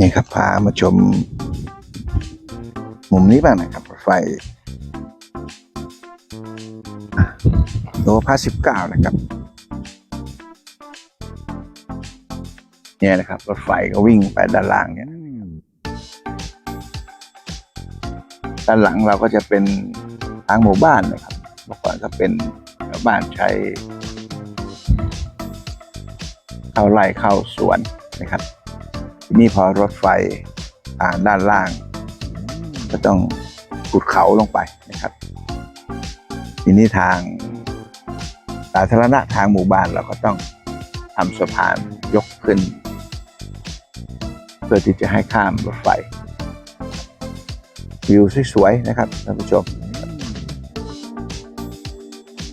นี่ครับพามาชม มุมนี้บ้างนะครับรถไฟอะโลพาสิบเก้านะครับเนี่ยนะครับรถไฟก็วิ่งไปด้านล่างเนี่ยด้านหลังเราก็จะเป็นทางหมู่บ้านนะครับเมื่อก่อนก็เป็นชาวบ้านใช้เข้าไร่เข้าสวนนะครับ นี้พอรถไฟผ่านด้านล่าง ก็ต้องขุดเขาลงไปนะครับ ทีนี้ทางสาธารณะทางหมู่บ้านเราก็ต้องทำสะพานยกขึ้น เพื่อที่จะให้ข้ามรถไฟ วิวสวยๆนะครับท่านผู้ชม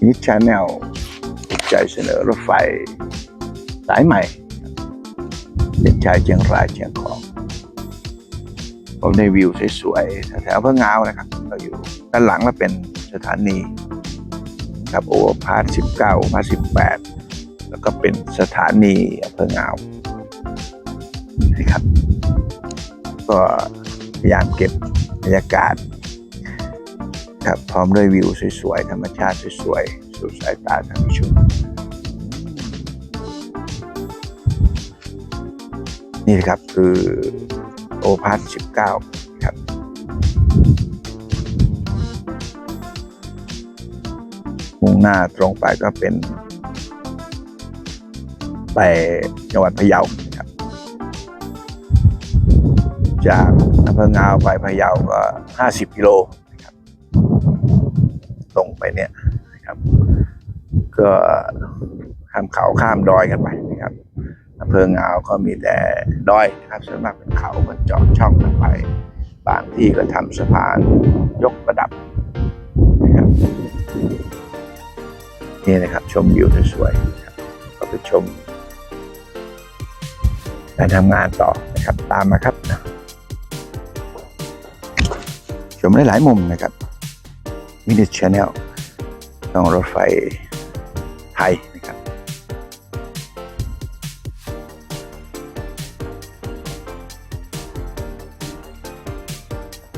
นิชชาแนลใจเสนอรถไฟสายใหม่ เส้นชายเชียงรายเชียงของผมได้วิวสวยๆแถวๆเพื่องาวนะครับเราอยู่ด้านหลังเราเป็นสถานีครับโอเวอร์พาส19โอเวอร์พาส18แล้วก็เป็นสถานีอำเภองาวนะครับ ก็พยายามเก็บบรรยากาศครับพร้อมด้วยวิวสวยๆธรรมชาติสวยๆสู่สายตาท่านผู้ชม นี่ครับคือโอพาส19ครับมุ่งหน้าตรงไปก็เป็น ไปจังหวัดพะเยาครับ จากอำเภองาวไปพะเยาก็50กิโลนะครับตรงไปเนี่ยนะครับ ก็ข้ามเขาข้ามดอยกันไปนะครับ อำเภองาก็มีแต่ดอยนะครับส่วนมากเป็นเขามันเจาะช่องกันไป บางที่ก็ทำสะพานยกระดับนะครับนี่นะครับชมวิวสวยๆนะครับก็ไปชมการทำงานต่อนะครับตามมาครับนะชมได้หลายมุมนะครับมินิชแนลต้องรถไฟไทย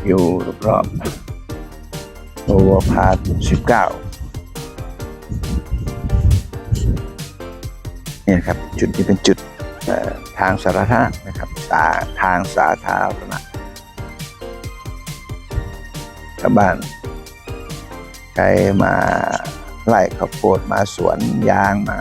อยู่รอบๆโอเวอร์พาส19นี่นะครับ จุดนี้เป็นจุดทางสาธารณะนะครับสาทางสาธารณะชาวบ้านใครมาไล่ข้าวโพดมาสวนยางมา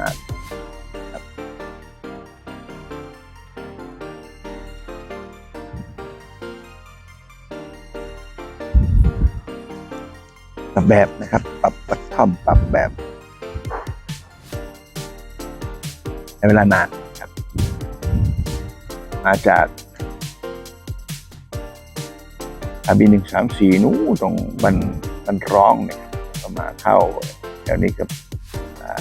ปรับแบบนะครับ ปรับปัดท่อมปรับแบบในเวลานานครับ มาจากอาบีหนึ่งสามสี่นู้นตรงบันบันร้องเนี่ยก็มาเข้าแถวนี้ก็อ่า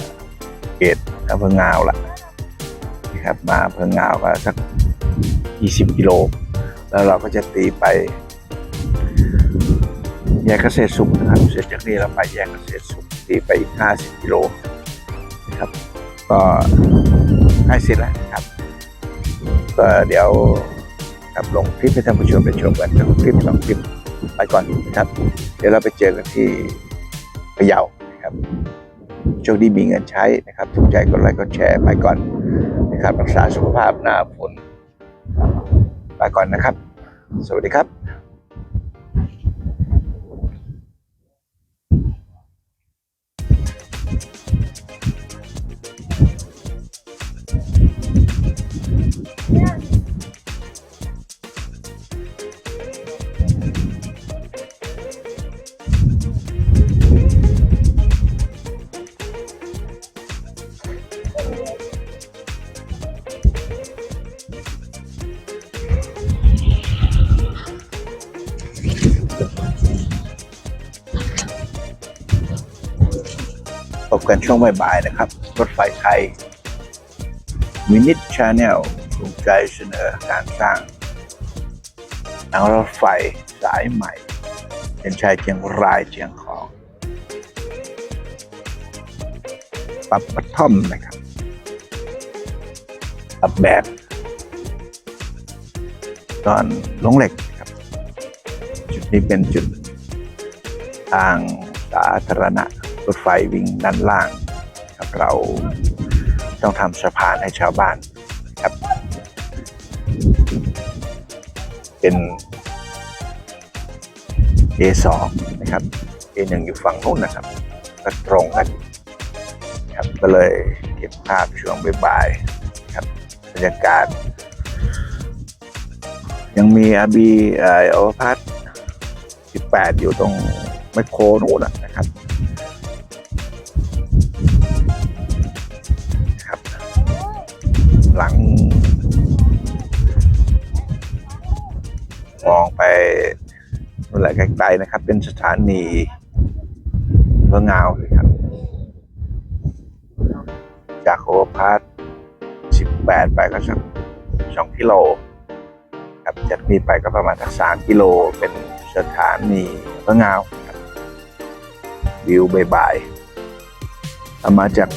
เขตอำเภองาวละนะครับ มาอำเภองาวก็สักยี่สิบกิโล แล้วเราก็จะตีไป แยกเกษตรสุขนะครับเสร็จจากนี้เราไปแยกเกษตรสุขตีไปอีกห้าสิบกิโลนะครับ ก็ใกล้เสร็จแล้วครับ ก็เดี๋ยวครับลงคลิปให้ท่านผู้ชมไปชมกันทั้งคลิปสองคลิปไปก่อนนะครับ เดี๋ยวเราไปเจอกันที่พะเยานะครับโชคดีมีเงินใช้นะครับถูกใจกดไลค์กดแชร์ไปก่อนนะครับรักษาสุขภาพหน้าฝนไปก่อนนะครับ สวัสดีครับ กันช่วงบ่ายๆนะครับ รถไฟไทยมินิชาแนลภูมิใจเสนอการสร้างทางรถไฟสายใหม่เป็นชายเชียงรายเชียงของ ปรับปัท่อมนะครับปรับแบบ ตอนลงเหล็กครับ จุดนี้เป็นจุดทางสาธารณะ รถไฟวิ่งด้านล่างครับเราต้องทำสะพานให้ชาวบ้านครับ เป็น A2 นะครับ A1 อยู่ฝั่งนู้นนะครับก็ตรงกันครับก็เลยเก็บภาพช่วงบ่ายๆครับบรรยากาศ ยังมีอาบีเอ่อโอพัท18 อยู่ตรงไมโครนู่นนะครับ ไกลๆนะครับ เป็นสถานีเพื่องงาเลยครับ จากโอพาร์ท18 ไปก็สัก2กิโลครับจากนี้ไปก็ประมาณสัก3กิโลเป็นสถานีเพื่องาวครับวิวบ่ายๆเอามาจาก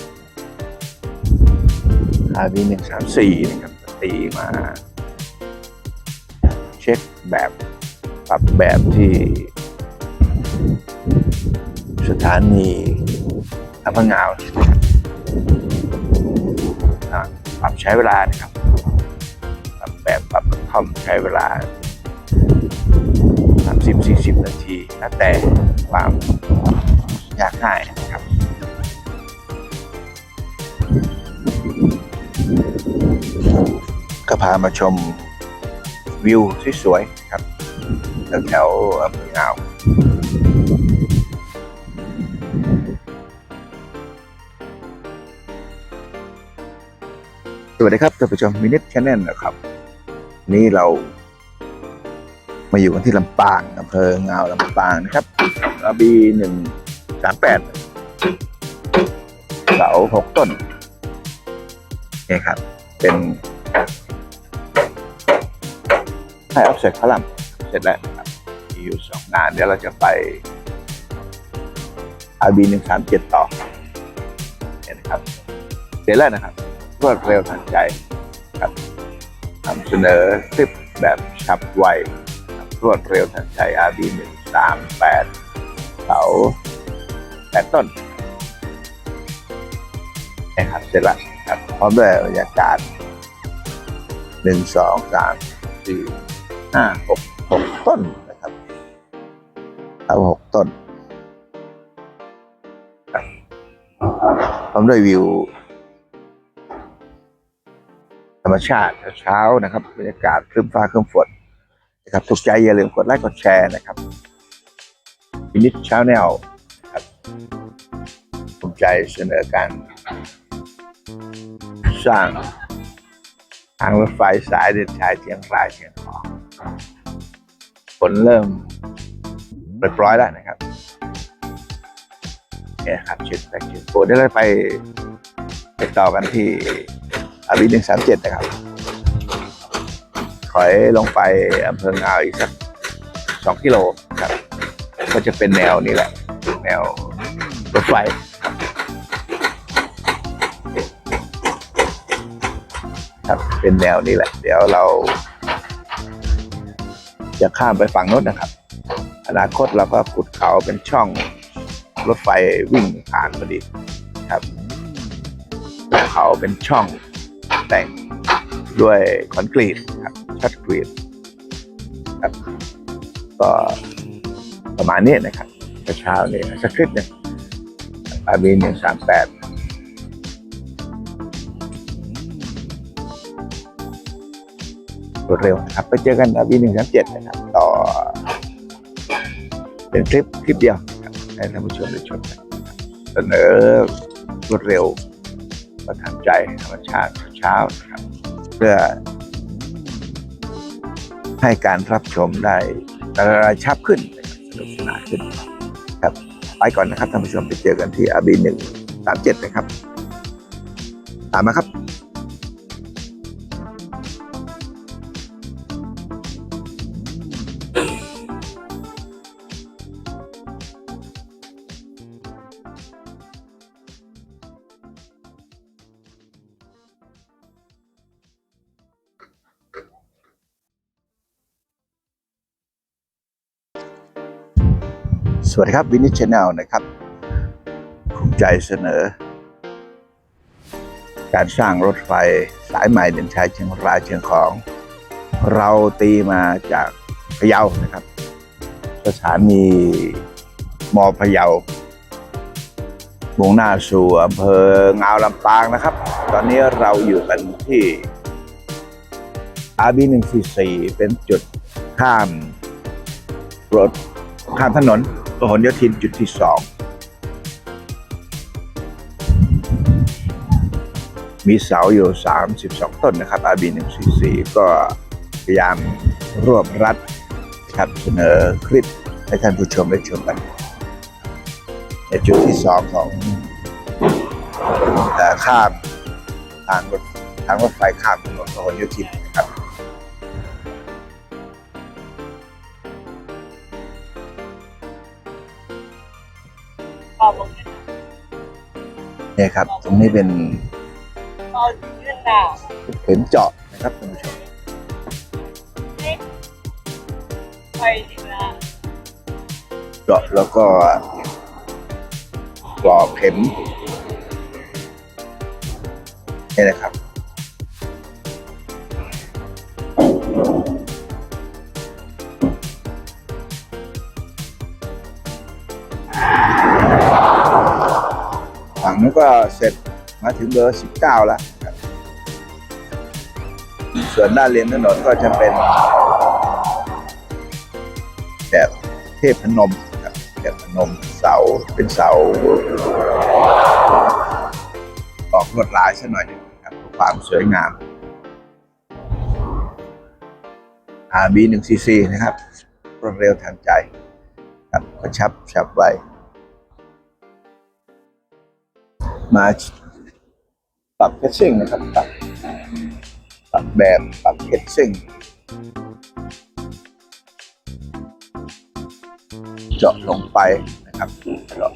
อาบีหนึ่งสามสี่นะครับตีมา เช็คแบบ ปรับแบบที่สถานีอัพงาวปรับใช้เวลานะครับปรับแบบปรับคอมใช้เวลา 30-40 นาทีแล้วแต่ความยากง่ายนะครับก็พามาชมวิวที่สวยๆ แถวอำเภองาวสวัสดีครับท่านผู้ชมมินิทชแนลนะครับ นี่เรา มาอยู่กันที่ลำปางอำเภองาวลำปางนะครับอาบีหนึ่งสามแปดเสาหกต้นนี่ครับ เป็นให้ออฟเซ็ตพลัมเสร็จแล้ว มีอยู่สองงาน เดี๋ยวเราจะไป RB หนึ่งสามเจ็ดต่อเนี่ยนะครับเสร็จแล้วนะครับรวดเร็วทันใจครับทำเสนอคลิปแบบฉับไวครับรวดเร็วทันใจ RB หนึ่งสามแปดเสาแปดต้นนะครับเสร็จแล้วครับพร้อมด้วยบรรยากาศหนึ่งสองสามสี่ห้าหกหกต้น ครับเอาหกต้นพร้อมด้วยวิว ธรรมชาติเช้านะครับบรรยากาศครึ้มฟ้าครึ้มฝนนะครับถูกใจอย่าลืมกดไลค์กดแชร์นะครับพินิจชาแนลครับภูมิใจเสนอการ สร้างทางรถไฟสายเดินชายเชียงรายเชียงของฝนเริ่ม เรียบร้อยแล้วนะครับเนี่ยครับชุดแบกชุดโปรได้เลยไปไปต่อกันที่อาวิหนึ่งสามเจ็ดนะครับ ถอยลงไปอำเภองาวอีกสักสองกิโลครับ ก็จะเป็นแนวนี้แหละ แนวรถไฟครับครับเป็นแนวนี้แหละ เดี๋ยวเรา จะข้ามไปฝั่งโน้นนะครับ อนาคตเราก็ขุดเขาเป็นช่องรถไฟวิ่งผ่านพอดีครับ เขาเป็นช่องแต่งด้วยคอนกรีตครับชัดกรีตครับก็ประมาณนี้นะครับเช้าๆนี่สักคลิปหนึ่งอาบีหนึ่งสามแปดรวดเร็วนะครับ ไปเจอกันอาบีหนึ่งสามเจ็ดนะครับ ต่อ เป็นคลิปคลิปเดียวให้ท่านผู้ชมได้ชมกันเสนอรวดเร็วประทับใจธรรมชาติเช้านะครับเพื่อให้การรับชมได้กระชับขึ้นสนุกสนานขึ้นครับไปก่อนนะครับท่านผู้ชมไปเจอกันที่อาบีหนึ่งสามเจ็ดนะครับ ตามมาครับ วัสดีครับวินิชแนลนะครับภูมิใจเสนอ การสร้างรถไฟสายใหม่เด่นชัยเชียงรายเชียงของ เราตีมาจากพะเยานะครับ สถานีมอพะเยามุ่งหน้าสู่อำเภองาวลำปางนะครับ ตอนนี้เราอยู่กันที่ RB 144เป็นจุดข้ามรถข้ามถนน พหลโยธินจุดที่สองมีเสาอยู่ 32 ต้นนะครับ RB 144ก็พยายามรวบรัดนะครับเสนอคลิปให้ท่านผู้ชมได้ชมกัน ในจุดที่สองของข้ามทางรถทางรถไฟข้ามถนนพหลโยธิน เนี่ยครับ ตรงนี้เป็นเข็มเจาะนะครับท่านผู้ชมไปเจาะแล้วก็กรอกเข็มนี่นะครับ ก็เสร็จมาถึงเบอร์ 19 แล้วครับ ส่วนด้านเลนถนนก็จะเป็นแบบเทพนมครับเทพนมเสาเป็นเสาออกลวดลายซะหน่อยหนึงครับเพื่อความสวยงาม RB 1 cc นะครับรวดเร็วทันใจ ครับกระชับฉับไว มาปรับเพชซิ่งนะครับปรับปรับแบบปรับเพชซิ่งเจาะลงไปนะครับเจาะ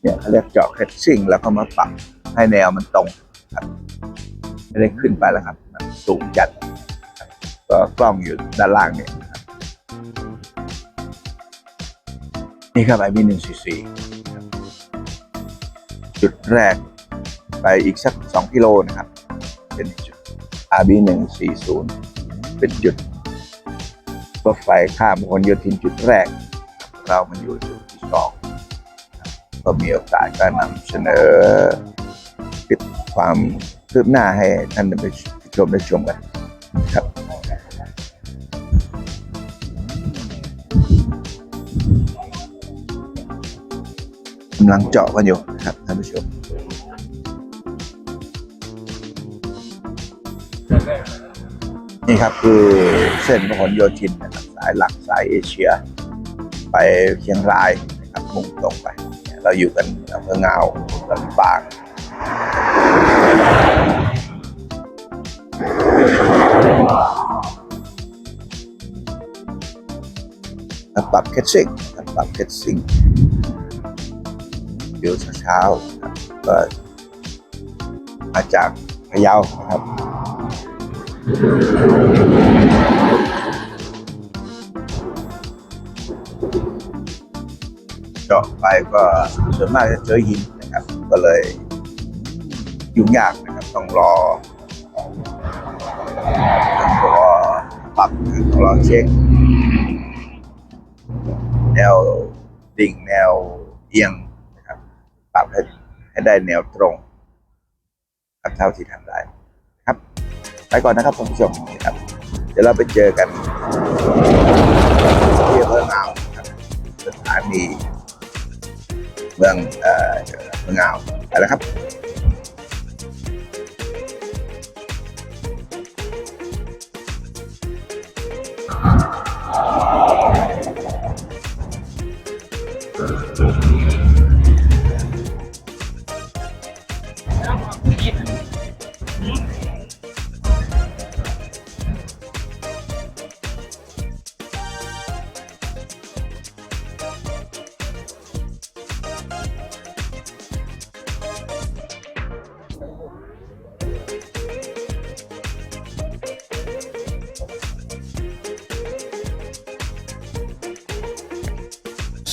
เนี่ยเขาเรียกเจาะเพชซิ่งแล้วก็มาปรับให้แนวมันตรงครับไม่ได้ขึ้นไปแล้วครับมันสูงจัด ก็กล้องอยู่ด้านล่างเนี่ยนี่ครับไอบีหนึ่งสี่สี่ จุดแรก ไปอีกสัก 2 กิโลนะครับ เป็นจุด RB 140เป็นจุดรถไฟข้ามพหลโยธินจุดแรก เรามันอยู่จุดที่สองครับก็มีโอกาสก็นำเสนอคลิปความคืบหน้าให้ท่านผู้ชมได้ชมกันครับำลังเจาะกันอยู่ครับท่านผู้ชมนี่ครับคือเส้นพหลโยธินนะครับสายหลักสายเอเชีย ไปเชียงรายนะครับมุ่งตรงไป เราอยู่กันอำเภอเงาลำปางปรับเคสซิ่งปรับเคสซิ่ง วิวเช้าๆก็มาจากพะเยาครับ เจาะไปก็ส่วนมากจะเจอหินนะครับ ก็เลยยุ่งยากนะครับต้องรอต้องรอปรับต้องรอเช็ค แนวดิ่งแนวเอียง ปรับให้ให้ได้แนวตรงเท่าที่ทำได้ครับ ไปก่อนนะครับคุณผู้ชมนะครับ เดี๋ยวเราไปเจอกันที่อำเภอเงาวสถานีเมืองเอ่อเมืองเงาวไปแล้วครับ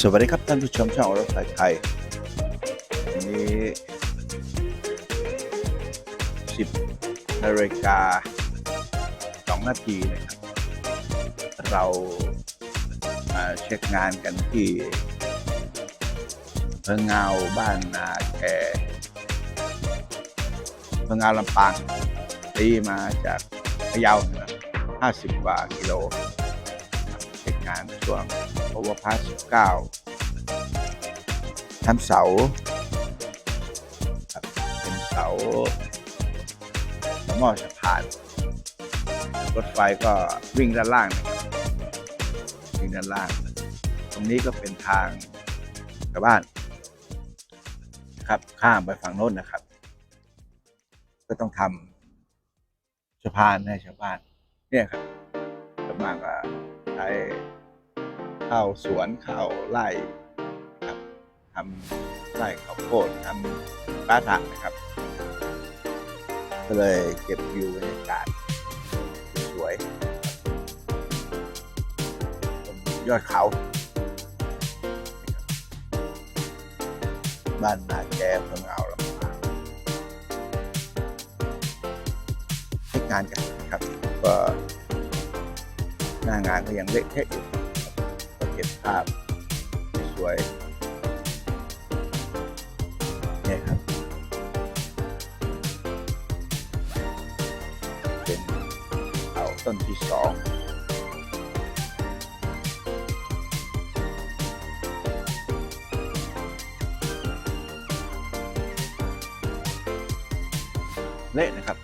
สวัสดีครับท่านผู้ชมช่องรถไฟไทยวันนี้ 10นาฬิกา2นาทีนะครับ เรามาเช็คงานกันที่เพิงเงาบ้านนาแคเพิงเงาลำปางตีมาจากพะเยานะครับ50กว่ากิโล เช็คงานช่วง โอเวอร์พาส19ทำเสาครับเป็นเสาหม้อสะพานรถไฟก็วิ่งด้านล่างนะครับวิ่งด้านล่าง ตรงนี้ก็เป็นทางชาวบ้านนะครับข้ามไปฝั่งโน้นนะครับ ก็ต้องทำสะพานให้ชาวบ้านเนี่ยครับส่วนมากก็ใช้ ข้าสวนเข้าไร่ครับทำไร่ข้าวโพดทำปลาถักนะครับ ก็เลยเก็บวิวบรรยากาศสวยยอดเขา บ้านนาแกเพิ่งเอาลำพางใช้งานกันนะครับ ก็หน้างานก็ยังเละเทะอยู่ ก็เก็บภาพสวยๆเนี่ยครับ เป็นเอาต้นที่สองเละนะครับ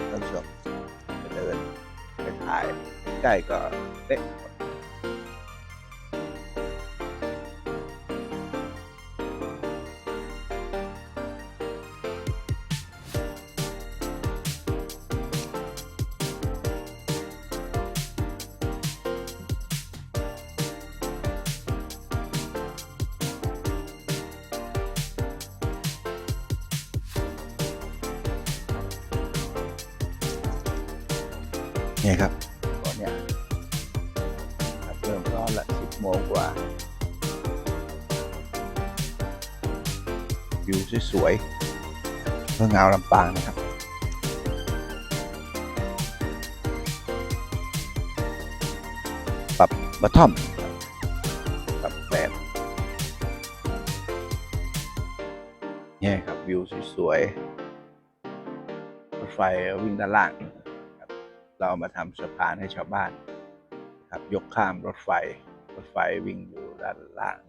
เนี่ยครับตอนเนี้ยรับเริ่มร้อนละสิบโมงกว่าวิวสวยๆเพื่อเงาลำปางนะครับปรับบัตทอมปรับแบบเนี่ยครับวิวสวยๆรถไฟวิ่งด้านล่าง เรามาทำสะพานให้ชาวบ้านครับยกข้ามรถไฟ รถไฟวิ่งอยู่ด้านล่าง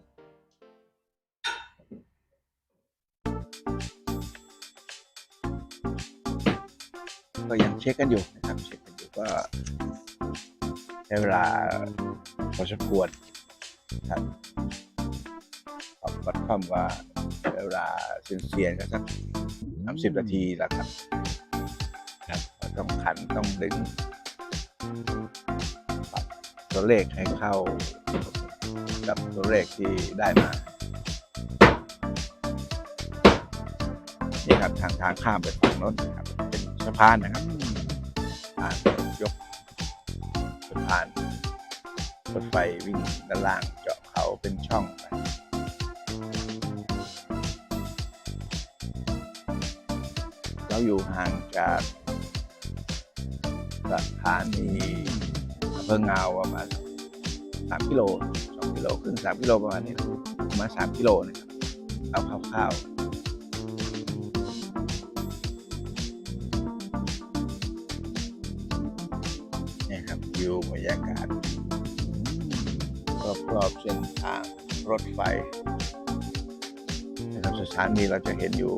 ก็ยังเช็คกันอยู่นะครับเช็คกันอยู่ก็ใช้เวลาพอสมควรครับขอบวัดความว่าใช้เวลาเซียนๆก็สักสามสิบนาทีแล้วครับครับก็ ต้องขันต้องดึงปรับตัวเลขให้เข้ากับตัวเลขที่ได้มานี่ครับทางทางข้ามไปฝั่งโน้นครับ เป็นสะพานนะครับผ่านยกสะพานรถไฟวิ่งด้านล่างเจาะเขาเป็นช่องไปเราอยู่ห่างจาก สถานีอำเภอเงาประมาณสามกิโลสองกิโลครึ่งสามกิโลประมาณนี้นะประมาณสามกิโลนะครับเอาคร่าวๆนี่ครับวิวบรรยากาศรอบๆเส้นทางรถไฟนะครับสถานีเราจะเห็นอยู่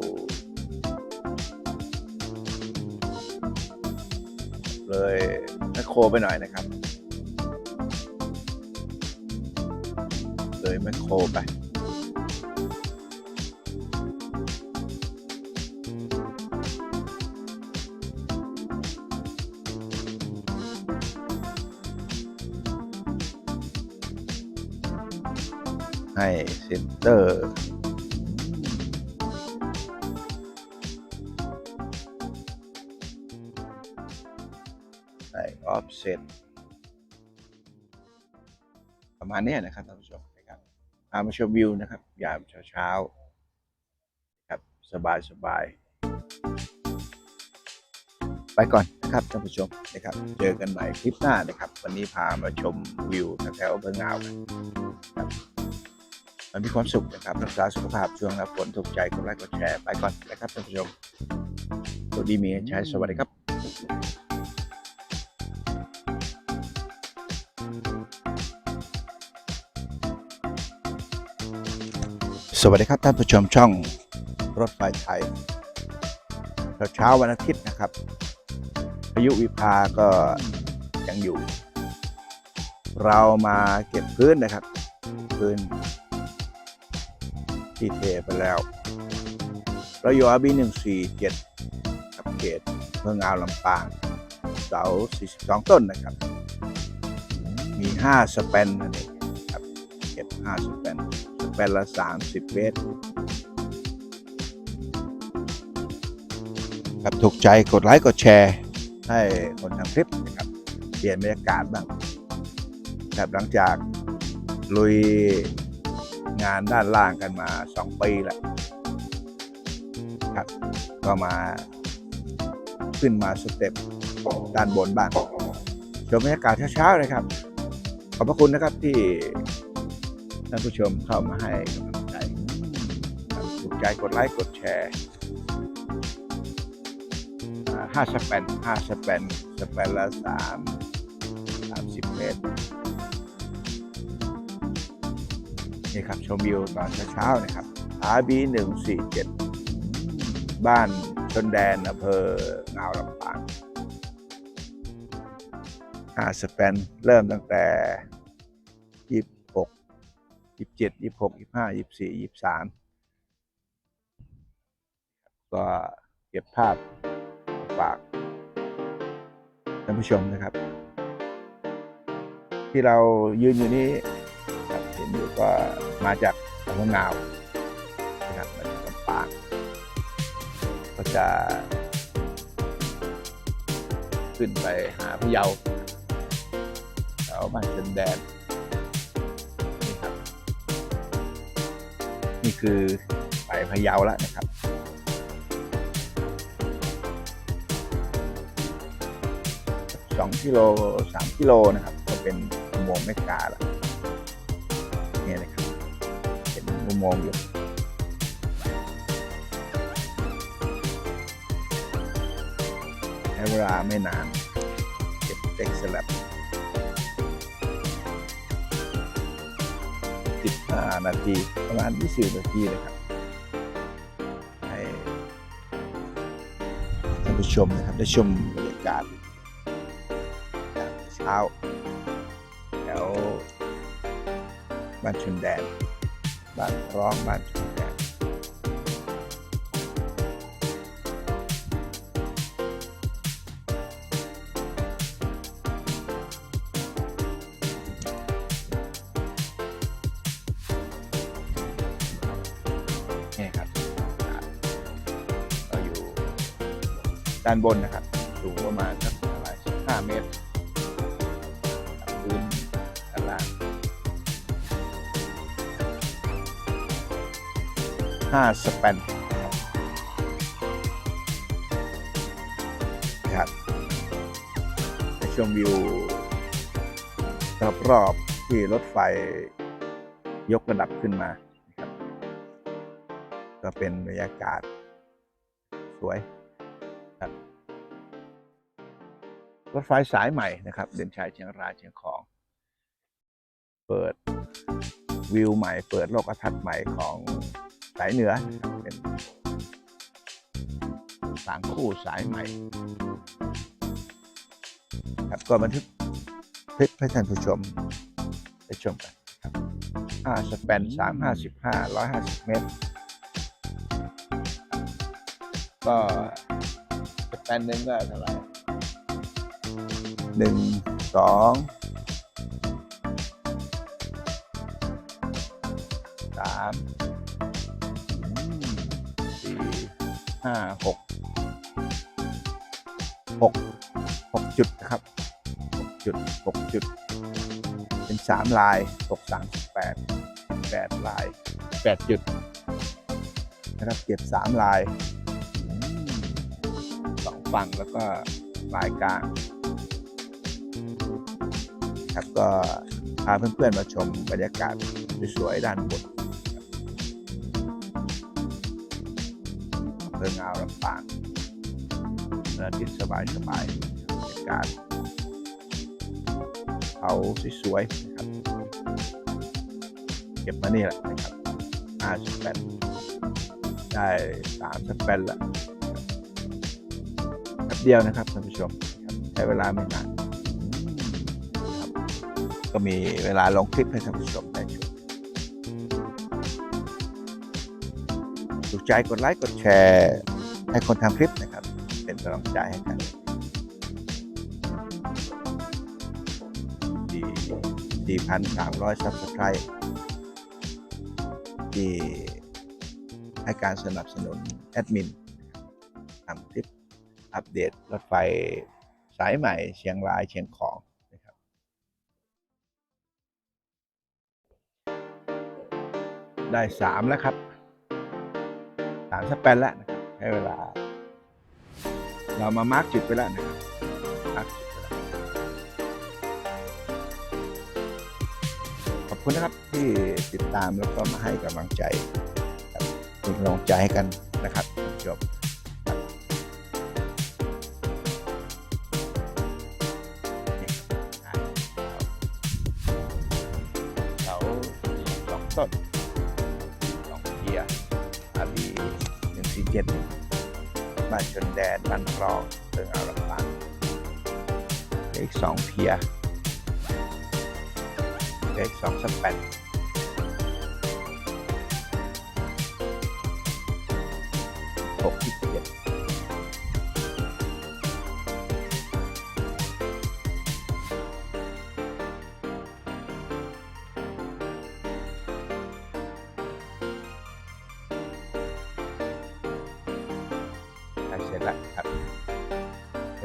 เลยแมคโครไปหน่อยนะครับ เลยแมคโครไปให้เซ็นเตอร์ ใส่ออฟเซ็ตประมาณนี้นะครับท่านผู้ชมนะครับพามาชมวิวนะครับ ยามเช้าๆครับสบายสบายไปก่อนนะครับท่านผู้ชมนะครับ เจอกันใหม่คลิปหน้านะครับ วันนี้พามาชมวิวแถวเบอร์งาวครับมันมีความสุขนะครับรักษาสุขภาพช่วงหน้าฝนถูกใจกดไลค์กดแชร์ไปก่อนนะครับท่านผู้ชมสวัสดีมีใชัยสวัสดีครับ สวัสดีครับท่านผู้ชมช่องรถไฟไทยเช้าวันอาทิตย์นะครับพายุวิภาก็ยังอยู่ เรามาเก็บพื้นนะครับ พื้น ที่เทไปแล้ว เราอยู่อาบีหนึ่งสี่เจ็ดกับเขตเมืองอาวลำปาง เสา 42 ต้นนะครับ มี 5 สแปนนั่นเองครับเก็บ5สแปน แปนละ 30 เมตรครับถูกใจกดไลค์กดแชร์ ให้คนทำคลิปนะครับ เปลี่ยนบรรยากาศบ้างครับหลังจากลุยงานด้านล่างกันมา 2 ปีแล้วครับ ก็มาขึ้นมาสเต็ปด้านบนบ้างชมบรรยากาศเช้าๆเลยครับ ขอบพระคุณนะครับที่ ท่านผู้ชมเข้ามาให้กำลังใจถูกใจกดไลค์กดแชร์ห้าสแปนห้าสแปนสแปนละสามสามสิบเมตรนี่ครับชมวิวตอนเช้าๆนะครับอาบีหนึ่งสี่เจ็ดบ้านชนแดนอำเภอเงาวลำปางอาสแปนเริ่มตั้งแต่ ยี่เจ็ดยี่หกยี่ห้ายี่สี่ยี่สามก็เก็บภาพมาฝากท่านผู้ชมนะครับ ที่เรายืนอยู่นี้ครับเห็นอยู่ก็มาจากอำเภองาวนะครับมาจากลำปางก็จะ ขึ้นไปหาพะเยาแถวบ้านเชนแดน นี่คือไปพะเยาแล้วนะครับสองกิโลสามกิโลนะครับ ก็เป็นอุโมงค์เมกาแล้วนี่นะครับเห็นมุมมองอยู่ใช้เวลาไม่นานเก็บเต็กสลับ 5นาทีประมาณ 20 นาทีนะครับให้ท่านผู้ชมนะครับได้ชมบรรยากาศยามเช้าแถวบ้านชนแดนบ้านร้องบ้านชน นนี่ครับเราอยู่ด้านบนนะครับสูงประมาณสักอะไร15 เมตรพื้นด้านล่างห้าสแปนนะครับไปชมวิวรอบๆที่รถไฟยกระดับขึ้นมา ก็เป็นบรรยากาศสวยครับรถไฟสายใหม่นะครับ เดินชายเชียงรายเชียงของ เปิดวิวใหม่ เปิดโลกทัศน์ใหม่ของสายเหนือเป็นสางคู่สายใหม่ ครับก็บันทึกคลิปให้ท่านผู้ชมได้ชมกันครับห้าสแปนสามห้าสิบห้าร้อยห้าสิบเมตร ก็สแปนหนึ่งก็เท่าไหร่หนึ่งสองสามอืมสี่ห้าหกหกหกจุดนะครับหกจุดหกจุด เป็นสามลายหกสามสิบแปด8ลาย8จุดนะครับเก็บ3ลายอืมสอง ฝั่งแล้วก็ลายกลางครับก็พาเพื่อนๆมาชมบรรยากาศสวยๆด้านบนครับอเงาวลำปางเนื้อติดสบายๆบรรยากาศเขาสวยๆนะครับ เก็บมานี่แหละนะครับ5สแปนได้3สแปนละแป๊บ เดียวนะครับท่านผู้ชมใช้เวลาไม่นานก็มีเวลาลงคลิปให้ท่านผู้ชมได้ชมถูกใจกดไลค์กดแชร์ ให้คนทำคลิปนะครับ เป็นกำลังใจให้กันดี4,300ซับสไครต์ที่ให้การสนับสนุนแอดมิน อัปเดตรถไฟสายใหม่เชียงรายเชียงของนะครับได้สามแล้วครับสามสแปนแล้วนะครับใช้เวลา เรามามาร์กจุดไปแล้วนะครับมาร์กจุดไปแล้วขอบคุณนะครับที่ติดตามแล้วก็มาให้กำลังใจเป็นกำลังใจให้กันนะครับท่านผู้ชม ชนแดนบ้านคลองเติงเอาลำปางเลขสองเพียเลขสองสแปดหกที่เจ็ด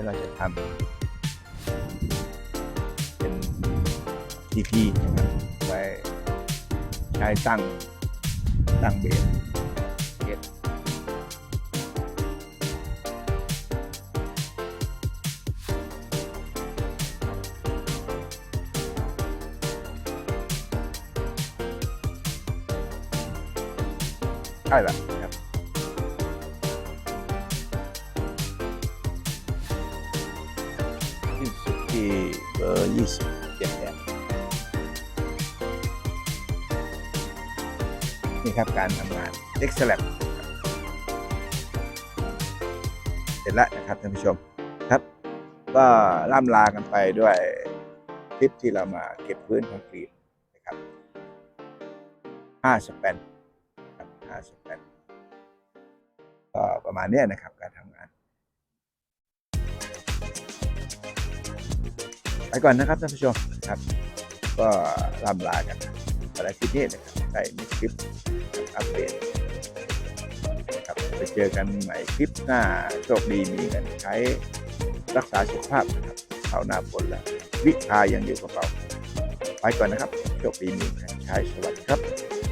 เดี๋ยวเราจะทำเป็น EP นะครับไว้ใช้ตั้งตั้งเบส นี่ครับการทำงาน e x c e l l e n t เสร็จแล้วนะครับท่านผู้ชมครับ ก็ล่ำลากันไปด้วยคลิปที่เรามาเก็บพื้นคอนกรีตนะครับ5สแปนครับ5สแปนก็ประมาณนี้นะครับการทำงาน ไปก่อนนะครับท่านผู้ชมครับ ก็ล่ำลากัน ภารกิจนี้นะครับได้มีคลิปอัปเดตนะครับไปเจอกันใหม่คลิปหน้าโชคดีมีกันใช้รักษาสุขภาพนะครับเข้าหน้าฝนแล้ว วิชายังอยู่กับเรา ไปก่อนนะครับ โชคดีมีกันใช้สวัสดีครับ